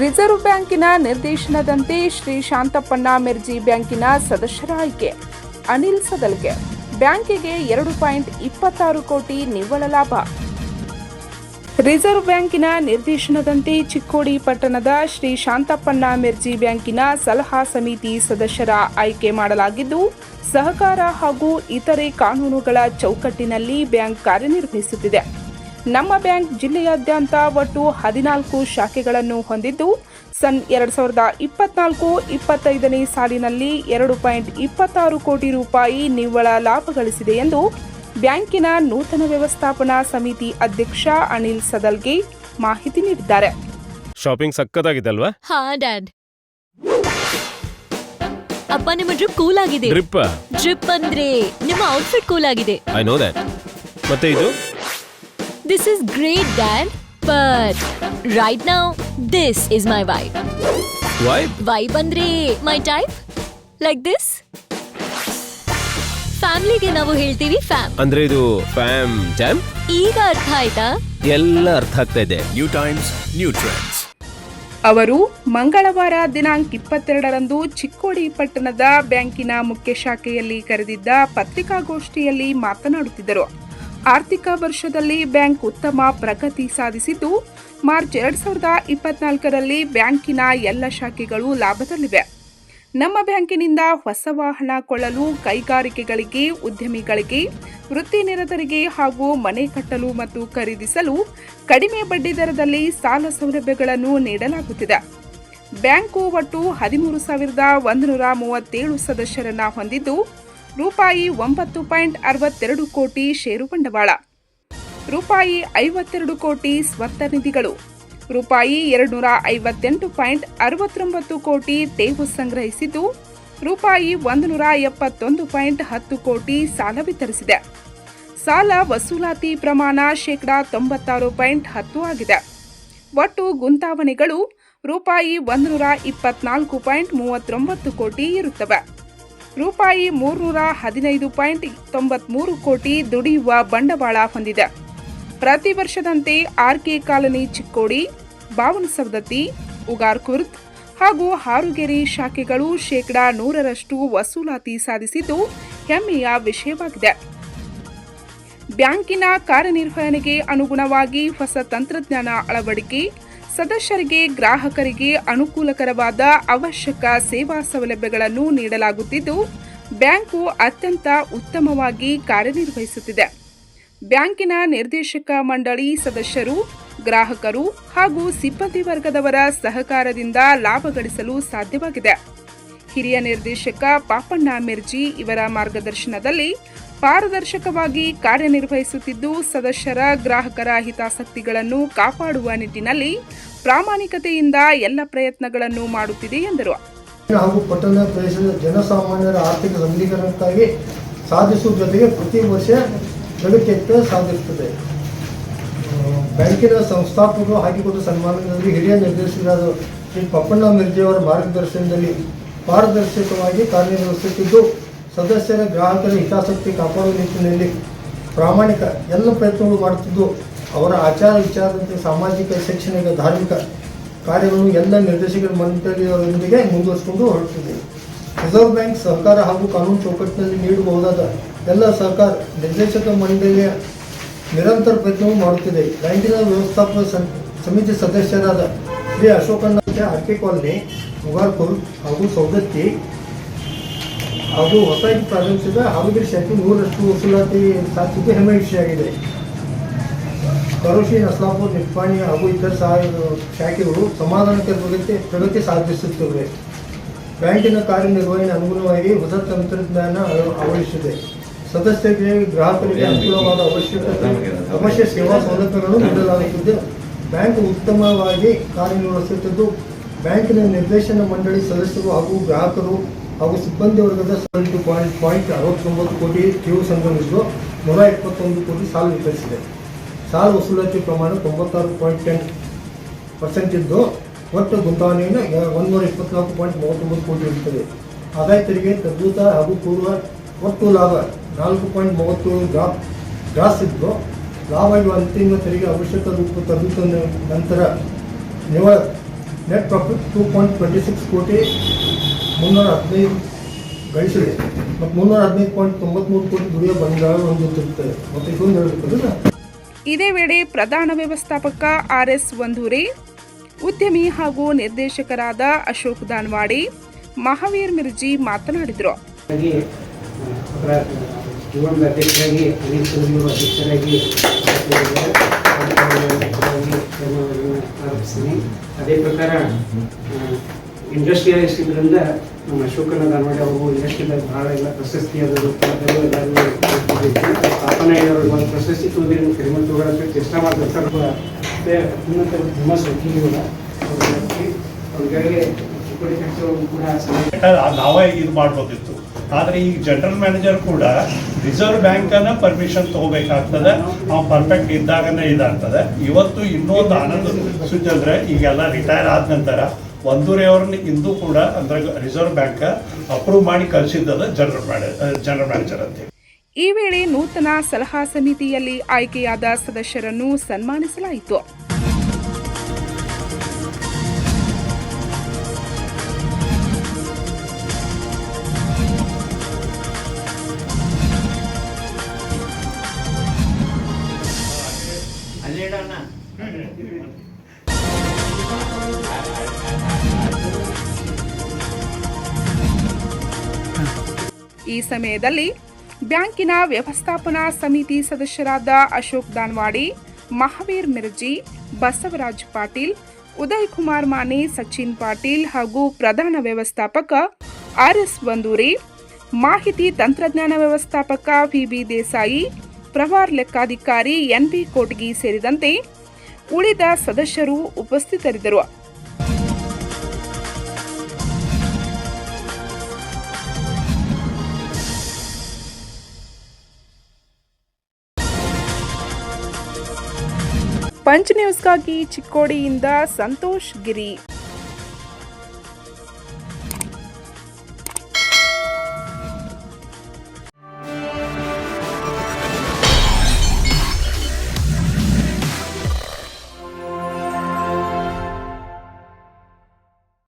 Reserve ಬ್ಯಾಂಕಿನ ನಿರ್ದೇಶನದಂತೆ ಶ್ರೀ ಶಾಂತಪ್ಪಣ್ಣ ಮಿರ್ಜಿ ಬ್ಯಾಂಕಿನ ಸದಸ್ಯರ ಆಯ್ಕೆ. ಅನಿಲ್ ಸದಲ್ಗೆ ಬ್ಯಾಂಕಿಗೆ ಎರಡು ಪಾಯಿಂಟ್ ಇಪ್ಪತ್ತಾರು ಕೋಟಿ ನಿವ್ವಳ ಲಾಭ. ರಿಸರ್ವ್ ಬ್ಯಾಂಕಿನ ನಿರ್ದೇಶನದಂತೆ ಚಿಕ್ಕೋಡಿ ಪಟ್ಟಣದ ಶ್ರೀ ಶಾಂತಪ್ಪಣ್ಣ ಮಿರ್ಜಿ ಬ್ಯಾಂಕಿನ ಸಲಹಾ ಸಮಿತಿ ಸದಸ್ಯರ ಆಯ್ಕೆ ಮಾಡಲಾಗಿದ್ದು, ಸಹಕಾರ ಹಾಗೂ ಇತರೆ ಕಾನೂನುಗಳ ಚೌಕಟ್ಟಿನಲ್ಲಿ ಬ್ಯಾಂಕ್ ಕಾರ್ಯನಿರ್ವಹಿಸುತ್ತಿದೆ. ನಮ್ಮ ಬ್ಯಾಂಕ್ ಜಿಲ್ಲೆಯಾದ್ಯಂತ ಒಟ್ಟು ಹದಿನಾಲ್ಕು ಶಾಖೆಗಳನ್ನು ಹೊಂದಿದ್ದು ಸನ್ ಎರಡ್ ಸಾವಿರದ ಇಪ್ಪತ್ನಾಲ್ಕು ಇಪ್ಪತ್ತೈದನೇ ಸಾಲಿನಲ್ಲಿ ಎರಡು ಪಾಯಿಂಟ್ ಇಪ್ಪತ್ತಾರು ಕೋಟಿ ರೂಪಾಯಿ ನಿವ್ವಳ ಲಾಭ ಗಳಿಸಿದೆ ಎಂದು ಬ್ಯಾಂಕಿನ ನೂತನ ವ್ಯವಸ್ಥಾಪನಾ ಸಮಿತಿ ಅಧ್ಯಕ್ಷ ಅನಿಲ್ ಸದಲ್ಗೆ ಮಾಹಿತಿ ನೀಡಿದ್ದಾರೆ. ಶಾಪಿಂಗ್ ಸಕ್ಕತ್ತಾಗಿದೆ ಅಲ್ವಾ? ಹಾ ಡ್ಯಾಡ್. ಅಪ್ಪ ನಿಮ್ಮ ಡ್ರಿಪ್ ಕೂಲ್ ಆಗಿದೆ. ಡ್ರಿಪ್ ಡ್ರಿಪ್ ಅಂದ್ರೆ ನಿಮ್ಮ ಔಟ್ಫಿಟ್ ಕೂಲ್ ಆಗಿದೆ. ಐ ನೋ ದಟ್ ಮತ್ತೆ ಇದು? This is great Dad. But right now, this is my vibe vibe vibe ಅಂದ್ರೆ ಮೈ type? ಲೈಕ್ ದಿಸ್ ಫ್ಯಾಮಿಲಿಗೆ ನಾವು ಹೇಳ್ತೀವಿ ಫ್ಯಾಮ್ ಅಂದ್ರೆ ಇದು ಫ್ಯಾಮ್ ಜಾಮ್ ಈಗ ಅರ್ಥ ಆಯ್ತಾ? ಎಲ್ಲ ಅರ್ಥ ಆಗ್ತಾ ಇದೆ. ನ್ಯೂ ಟೈಮ್ಸ್ ನ್ಯೂ ಟ್ರೆಂಡ್ಸ್ ಅವರು ಮಂಗಳವಾರ ದಿನಾಂಕ ಇಪ್ಪತ್ತೆರಡರಂದು ಚಿಕ್ಕೋಡಿ ಪಟ್ಟಣದ ಬ್ಯಾಂಕಿನ ಮುಖ್ಯ ಶಾಖೆಯಲ್ಲಿ ಕರೆದಿದ್ದ ಪತ್ರಿಕಾಗೋಷ್ಠಿಯಲ್ಲಿ ಮಾತನಾಡುತ್ತಿದ್ದರು. ಆರ್ಥಿಕ ವರ್ಷದಲ್ಲಿ ಬ್ಯಾಂಕ್ ಉತ್ತಮ ಪ್ರಗತಿ ಸಾಧಿಸಿದ್ದು, ಮಾರ್ಚ್ ಎರಡ್ ಸಾವಿರದ ಇಪ್ಪತ್ನಾಲ್ಕರಲ್ಲಿ ಬ್ಯಾಂಕಿನ ಎಲ್ಲ ಶಾಖೆಗಳು ಲಾಭದಲ್ಲಿವೆ. ನಮ್ಮ ಬ್ಯಾಂಕಿನಿಂದ ಹೊಸ ವಾಹನ ಕೊಳ್ಳಲು, ಕೈಗಾರಿಕೆಗಳಿಗೆ, ಉದ್ಯಮಿಗಳಿಗೆ, ವೃತ್ತಿ ನಿರತರಿಗೆ ಹಾಗೂ ಮನೆ ಕಟ್ಟಲು ಮತ್ತು ಖರೀದಿಸಲು ಕಡಿಮೆ ಬಡ್ಡಿ ದರದಲ್ಲಿ ಸಾಲ ಸೌಲಭ್ಯಗಳನ್ನು ನೀಡಲಾಗುತ್ತಿದೆ. ಬ್ಯಾಂಕು ಒಟ್ಟು ಹದಿಮೂರು ಸಾವಿರದ ಒಂದುನೂರ ಮೂವತ್ತೇಳು ಸದಸ್ಯರನ್ನು ಹೊಂದಿದ್ದು ರೂಪಾಯಿ ಒಂಬತ್ತು ಪಾಯಿಂಟ್ ಅರವತ್ತೆರಡು ಕೋಟಿ ಷೇರು ಬಂಡವಾಳ. ರೂಪಾಯಿ ಐವತ್ತೆರಡು ಕೋಟಿ ಸ್ವತ್ತ ನಿಧಿಗಳು. ರೂಪಾಯಿ ಎರಡುನೂರ ಐವತ್ತೆಂಟು ಪಾಯಿಂಟ್ ಅರವತ್ತೊಂಬತ್ತು ಕೋಟಿ ತೇವು ಸಂಗ್ರಹಿಸಿದ್ದು, ರೂಪಾಯಿ ಒಂದು ನೂರ ಎಪ್ಪತ್ತೊಂದು ಪಾಯಿಂಟ್ ಹತ್ತು ಕೋಟಿ ಸಾಲ ವಿತರಿಸಿದೆ. ಸಾಲ ವಸೂಲಾತಿ ಪ್ರಮಾಣ ಶೇಕಡಾ ತೊಂಬತ್ತಾರು ಪಾಯಿಂಟ್ ಹತ್ತು ಆಗಿದೆ. ಒಟ್ಟು ಗುಂತಾವಣೆಗಳು ರೂಪಾಯಿ ಒಂದು ನೂರ ಇಪ್ಪತ್ನಾಲ್ಕು ಪಾಯಿಂಟ್ ಮೂವತ್ತೊಂಬತ್ತು ಕೋಟಿ ಇರುತ್ತವೆ. ರೂಪಾಯಿ ಮೂರ್ನೂರ ಹದಿನೈದು ಪಾಯಿಂಟ್ ತೊಂಬತ್ಮೂರು ಕೋಟಿ ದುಡಿಯುವ ಬಂಡವಾಳ ಹೊಂದಿದೆ. ಪ್ರತಿ ವರ್ಷದಂತೆ R K colony Chikkodi Bavana Savadatti Ugar Khurd ಹಾಗೂ ಹಾರುಗೆರೆ ಶಾಖೆಗಳು ಶೇಕಡಾ ನೂರರಷ್ಟು ವಸೂಲಾತಿ ಸಾಧಿಸಿದ್ದು ಹೆಮ್ಮೆಯ ವಿಷಯವಾಗಿದೆ. ಬ್ಯಾಂಕಿನ ಕಾರ್ಯನಿರ್ವಹಣೆಗೆ ಅನುಗುಣವಾಗಿ ಹೊಸ ತಂತ್ರಜ್ಞಾನ ಅಳವಡಿಕೆ ಸದಸ್ಯರಿಗೆ, ಗ್ರಾಹಕರಿಗೆ ಅನುಕೂಲಕರವಾದ ಅವಶ್ಯಕ ಸೇವಾ ಸೌಲಭ್ಯಗಳನ್ನು ನೀಡಲಾಗುತ್ತಿದ್ದು, ಬ್ಯಾಂಕು ಅತ್ಯಂತ ಉತ್ತಮವಾಗಿ ಕಾರ್ಯನಿರ್ವಹಿಸುತ್ತಿದೆ. ಬ್ಯಾಂಕಿನ ನಿರ್ದೇಶಕ ಮಂಡಳಿ ಸದಸ್ಯರು, ಗ್ರಾಹಕರು ಹಾಗೂ ಸಿಬ್ಬಂದಿ ವರ್ಗದವರ ಸಹಕಾರದಿಂದ ಲಾಭ ಗಳಿಸಲು ಸಾಧ್ಯವಾಗಿದೆ. ಹಿರಿಯ ನಿರ್ದೇಶಕ ಪಾಪಣ್ಣ ಮಿರ್ಜಿ ಇವರ ಮಾರ್ಗದರ್ಶನದಲ್ಲಿ ಪಾರದರ್ಶಕವಾಗಿ ಕಾರ್ಯನಿರ್ವಹಿಸುತ್ತಿದ್ದು, ಸದಸ್ಯರ, ಗ್ರಾಹಕರ ಹಿತಾಸಕ್ತಿಗಳನ್ನು ಕಾಪಾಡುವ ನಿಟ್ಟಿನಲ್ಲಿ ಪ್ರಾಮಾಣಿಕತೆಯಿಂದ ಎಲ್ಲ ಪ್ರಯತ್ನಗಳನ್ನು ಮಾಡುತ್ತಿದೆ ಎಂದರು. ಹಾಗೂ ಪಟ್ಟಣ ಪ್ರದೇಶದ ಜನಸಾಮಾನ್ಯರ ಆರ್ಥಿಕ ಸಬಲೀಕರಣಕ್ಕಾಗಿ ಸಾಧಿಸುವ ಜೊತೆಗೆ ಪ್ರತಿ ವರ್ಷ ಪ್ರಗತಿಯತ್ತ ಸಾಧಿಸುತ್ತದೆ. ಬ್ಯಾಂಕಿನ ಸಂಸ್ಥಾಪಕರು ಹಾಕಿಕೊಟ್ಟ ಸನ್ಮಾನದಲ್ಲಿ ಹಿರಿಯ ನಿರ್ದೇಶಕರಾದ ಶ್ರೀ ಪಪ್ಪಣ್ಣ ಮಿರ್ಜಿ ಅವರ ಮಾರ್ಗದರ್ಶನದಲ್ಲಿ ಪಾರದರ್ಶಕವಾಗಿ ಕಾರ್ಯನಿರ್ವಹಿಸುತ್ತಿದ್ದು ಸದಸ್ಯರ ಗ್ರಾಹಕರ ಹಿತಾಸಕ್ತಿ ಕಾಪಾಡುವ ನಿಟ್ಟಿನಲ್ಲಿ ಪ್ರಾಮಾಣಿಕ ಎಲ್ಲ ಪ್ರಯತ್ನಗಳು ಮಾಡುತ್ತಿದ್ದು, ಅವರ ಆಚಾರ ವಿಚಾರದಂತೆ ಸಾಮಾಜಿಕ, ಶೈಕ್ಷಣಿಕ, ಧಾರ್ಮಿಕ ಕಾರ್ಯಗಳನ್ನು ಎಲ್ಲ ನಿರ್ದೇಶಕರ ಮಂಡಳಿಯವರೊಂದಿಗೆ ಮುಂದುವರಿಸಿಕೊಂಡು ಹೊರಡುತ್ತಿದೆ. ರಿಸರ್ವ್ ಬ್ಯಾಂಕ್ ಸಹಕಾರ ಹಾಗೂ ಕಾನೂನು ಚೌಕಟ್ಟಿನಲ್ಲಿ ನೀಡಬಹುದಾದ ಎಲ್ಲ ಸಹಕಾರ ನಿರ್ದೇಶಕ ಮಂಡಳಿಯ ನಿರಂತರ ಪ್ರಯತ್ನವೂ ಮಾಡುತ್ತಿದೆ. ಬ್ಯಾಂಕಿನ ವ್ಯವಸ್ಥಾಪಕ ಸಮಿತಿ ಸದಸ್ಯರಾದ ಶ್ರೀ ಅಶೋಕಣ್ಣ ಅರ್ಕೆ ಕಾಲನಿ, ಮುಗಾರ್ಪುರ್ ಹಾಗೂ ಸೌದತ್ತಿ ಹಾಗೂ ಹೊಸದಾಗಿ ಪ್ರಾರಂಭಿಸಿದ ಹಾವೇರಿ ಶಕ್ತಿ ನೂರಷ್ಟು ವಸೂಲಾತಿ ಸಾಧಿಸಿದ್ದು ಹೆಮ್ಮೆ ವಿಷಯವಾಗಿದೆ ಕರೋಶಿ, ನಸ್ಲಾಪುರ್, ನಿಪ್ಪಾಣಿ ಹಾಗೂ ಇತರ ಶಾಖೆಗಳು ಸಮಾಧಾನಕರ ಪ್ರಗತಿ ಪ್ರಗತಿ ಸಾಧಿಸುತ್ತಿವೆ. ಬ್ಯಾಂಕಿನ ಕಾರ್ಯನಿರ್ವಹಣೆ ಅನುಗುಣವಾಗಿ ಹೊಸ ತಂತ್ರಜ್ಞಾನ ಅಳ- ಅಳವಡಿಸಿದೆ. ಸದಸ್ಯರಿಗೆ, ಗ್ರಾಹಕರಿಗೆ ಅನುಕೂಲವಾದ ಅವಶ್ಯಕತೆ ಅವಶ್ಯ ಸೇವಾ ಸೌಲಭ್ಯಗಳನ್ನು ನೀಡಲಾಗುತ್ತಿದೆ. ಬ್ಯಾಂಕ್ ಉತ್ತಮವಾಗಿ ಕಾರ್ಯನಿರ್ವಹಿಸುತ್ತಿದ್ದು, ಬ್ಯಾಂಕಿನ ನಿರ್ದೇಶನ ಮಂಡಳಿ ಸದಸ್ಯರು ಹಾಗೂ ಗ್ರಾಹಕರು ಹಾಗೂ ಸಿಬ್ಬಂದಿ ವರ್ಗದ ಸೆವೆಂಟಿ ಪಾಯಿಂಟ್ ಪಾಯಿಂಟ್ ಅರವತ್ತೊಂಬತ್ತು ಕೋಟಿ ಕಿವು ಸಂಗ್ರಹಿಸಿದ್ದು ನೂರ ಇಪ್ಪತ್ತೊಂದು ಕೋಟಿ ಸಾಲ ವಿತರಿಸಿದೆ. ಸಾಲ ವಸೂಲಾತಿ ಪ್ರಮಾಣ ತೊಂಬತ್ತಾರು ಪಾಯಿಂಟ್ ಟೆನ್ ಪರ್ಸೆಂಟ್ ಇದ್ದು, ಒಟ್ಟು ಗುಂತಾವಣೆಯನ್ನು ಒಂದೂರ ಇಪ್ಪತ್ನಾಲ್ಕು ಪಾಯಿಂಟ್ ಮೂವತ್ತೊಂಬತ್ತು ಕೋಟಿ ಇರುತ್ತದೆ. ಆದಾಯ ತೆರಿಗೆ ತದ್ಭೂತ ಹಾಗೂ ಪೂರ್ವ ಒಟ್ಟು ಲಾಭ ನಾಲ್ಕು ಪಾಯಿಂಟ್ ಮೂವತ್ತು ಗ್ರಾ ಗ್ರಾಸ್ ಇದ್ದು, ಲಾಭ ಇರುವ ಅಂತಿಮ ತೆರಿಗೆ ಅವಶ್ಯಕ ರೂಪ ತದ್ಭೂತ ನಂತರ ನಿವ net profit two point twenty six ಕೋಟಿ ಮುನ್ನೂರ ಹದಿನೈದು ಗಳಿಸಿದೆ ಮತ್ತು ಮುನ್ನೂರ ಹದಿನೈದು ಪಾಯಿಂಟ್ ತೊಂಬತ್ಮೂರು ಕೋಟಿ ದುಡಿಯೋ ಬಂಡವಾಳ ಹೊಂದಿರುತ್ತದೆ ಮತ್ತು ಇದೊಂದು ಹೇಳಬೇಕಂದ್ರೆ ಇದೇ ವೇಳೆ ಪ್ರಧಾನ ವ್ಯವಸ್ಥಾಪಕ ಆರ್ ಎಸ್ ವಂಧೂರಿ ಉದ್ಯಮಿ ಹಾಗೂ ನಿರ್ದೇಶಕರಾದ ಅಶೋಕ್ ದಾನ್ವಾಡಿ ಮಹಾವೀರ್ ಮಿರ್ಜಿ ಮಾತನಾಡಿದರು ಅಧ್ಯಕ್ಷರಾಗಿ ಅನಿಲ್ ಚಂದ್ರವರು ಅಧ್ಯಕ್ಷರಾಗಿ ಆರೋಪಿಸ್ತೀನಿ ಅದೇ ಪ್ರಕಾರ ಇಂಡಸ್ಟ್ರಿಯಲಿಸ್ಟ್ ಇದರಿಂದ ನಮ್ಮ ಅಶೋಕನ ಧಾರವಾಡ ಅವರು ಇಂಡಸ್ಟ್ರಿಯಲ್ ಬಹಳ ಎಲ್ಲ ಪ್ರಶಸ್ತಿ ಅದು. ಸ್ಥಾಪನೆ ಒಂದು ಪ್ರಶಸ್ತಿ ತೋರಿ ಕಡಿಮೆ ಚೇಷ್ಟ ಮಾಡ್ತಾರೆ ಸರ್ ಮತ್ತೆ ಉನ್ನತ ಕೂಡ. ಸಲಹೆ ನಾವೇ ಇದು ಮಾಡ್ಬೋದಿತ್ತು. ಆದ್ರೆ ಈ ಜನರಲ್ ಮ್ಯಾನೇಜರ್ ಕೂಡ ರಿಸರ್ವ್ ಬ್ಯಾಂಕ್ ಅನ್ನ ಪರ್ಮಿಷನ್ ತಗೋಬೇಕಾಗ್ತದೆ. ಅವ್ನು ಪರ್ಫೆಕ್ಟ್ ಇದ್ದಾಗನೇ ಇದಾಗ್ತದೆ. ಇವತ್ತು ಇನ್ನೊಂದು ಆನಂದ ಸುಜಂದ್ರೆ ಈಗೆಲ್ಲ ರಿಟೈರ್ ಆದ ನಂತರ ಒಂದೂವರೆ ಅವ್ರನ್ನ ಇಂದು ಕೂಡ ಅಂದ್ರೆ ರಿಸರ್ವ್ ಬ್ಯಾಂಕ್ ಅಪ್ರೂವ್ ಮಾಡಿ ಕಳಿಸಿದ್ದದ ಜನರಲ್ ಜನರಲ್ ಮ್ಯಾನೇಜರ್ ಅಂತ ಈ ವೇಳೆ ನೂತನ ಸಲಹಾ ಸಮಿತಿಯಲ್ಲಿ ಆಯ್ಕೆಯಾದ ಸದಸ್ಯರನ್ನು ಸನ್ಮಾನಿಸಲಾಯಿತು. ಈ ಸಮಯದಲ್ಲಿ ಬ್ಯಾಂಕಿನ ವ್ಯವಸ್ಥಾಪನಾ ಸಮಿತಿ ಸದಸ್ಯರಾದ ಅಶೋಕ್ ದಾನ್ವಾಡಿ, ಮಹಾವೀರ್ ಮಿರ್ಜಿ, ಬಸವರಾಜ್ ಪಾಟೀಲ್, ಉದಯ್ ಕುಮಾರ್ ಮಾನೆ ಸಚಿನ್ ಪಾಟೀಲ್ ಹಾಗೂ ಪ್ರಧಾನ ವ್ಯವಸ್ಥಾಪಕ ಆರ್ ಎಸ್ ಬಂದೂರಿ, ಮಾಹಿತಿ ತಂತ್ರಜ್ಞಾನ ವ್ಯವಸ್ಥಾಪಕ ವಿಬಿ ದೇಸಾಯಿ, ಪ್ರವಾರ್ ಲೆಕ್ಕಾಧಿಕಾರಿ ಎನ್ ಬಿ ಕೋಟ್ಗಿ ಸೇರಿದಂತೆ ಉಳಿದ ಸದಸ್ಯರು ಉಪಸ್ಥಿತರಿದ್ದರು. ಪಂಚ್ ನ್ಯೂಸ್ಗಾಗಿ ಚಿಕ್ಕೋಡಿಯಿಂದ ಸಂತೋಷ್ ಗಿರಿ.